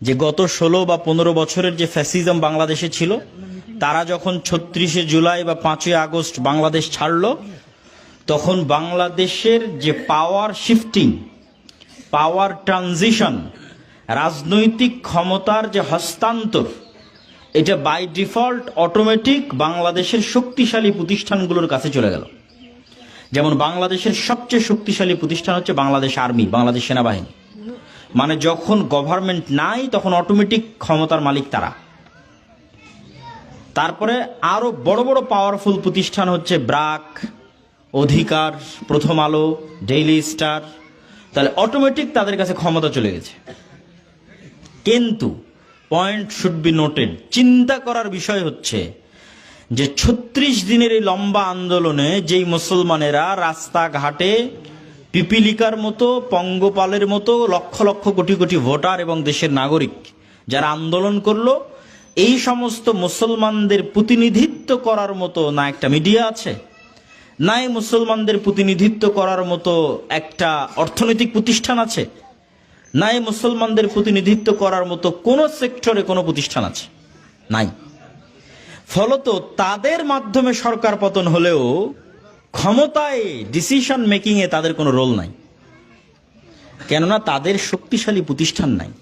যে গত ষোলো বা পনেরো বছরের যে ফ্যাসিজম বাংলাদেশে ছিল, তারা যখন ছত্রিশে জুলাই বা পাঁচই আগস্ট বাংলাদেশ ছাড়লো, তখন বাংলাদেশের যে পাওয়ার শিফটিং পাওয়ার ট্রানজিশন রাজনৈতিক ক্ষমতার যে হস্তান্তর, এটা বাই ডিফল্ট অটোমেটিক বাংলাদেশের শক্তিশালী প্রতিষ্ঠানগুলোর কাছে চলে গেল। যেমন বাংলাদেশের সবচেয়ে শক্তিশালী প্রতিষ্ঠান হচ্ছে বাংলাদেশ আর্মি বাংলাদেশ সেনাবাহিনী। মানে যখন গভর্নমেন্ট নাই, তখন অটোমেটিক ক্ষমতার মালিক তারা। তারপরে আরও বড় বড় পাওয়ারফুল প্রতিষ্ঠান হচ্ছে ব্রাক, অধিকার, প্রথম আলো ডেইলি স্টার তাহলে অটোমেটিক তাদের কাছে ক্ষমতা চলে গেছে। কিন্তু পয়েন্ট শুড বি নোটেড চিন্তা করার বিষয় হচ্ছে যে ছত্রিশ দিনের এই লম্বা আন্দোলনে যেই মুসলমানেরা রাস্তাঘাটে পিপিলিকার মতো, পঙ্গপালের মতো লক্ষ লক্ষ কোটি কোটি ভোটার এবং দেশের নাগরিক যারা আন্দোলন করল, এই সমস্ত মুসলমানদের প্রতিনিধিত্ব করার মতো না একটা মিডিয়া আছে? নাই মুসলমানদের প্রতিনিধিত্ব করার মতো একটা অর্থনৈতিক প্রতিষ্ঠান আছে? নাই মুসলমানদের প্রতিনিধিত্ব করার মতো কোন সেক্টরে কোনো প্রতিষ্ঠান আছে? নাই। ফলত তাদের মাধ্যমে সরকার পতন হলেও ক্ষমতায় ডিসিশন মেকিংয়ে তাদের কোনো রোল নাই। কেননা তাদের শক্তিশালী প্রতিষ্ঠান নাই।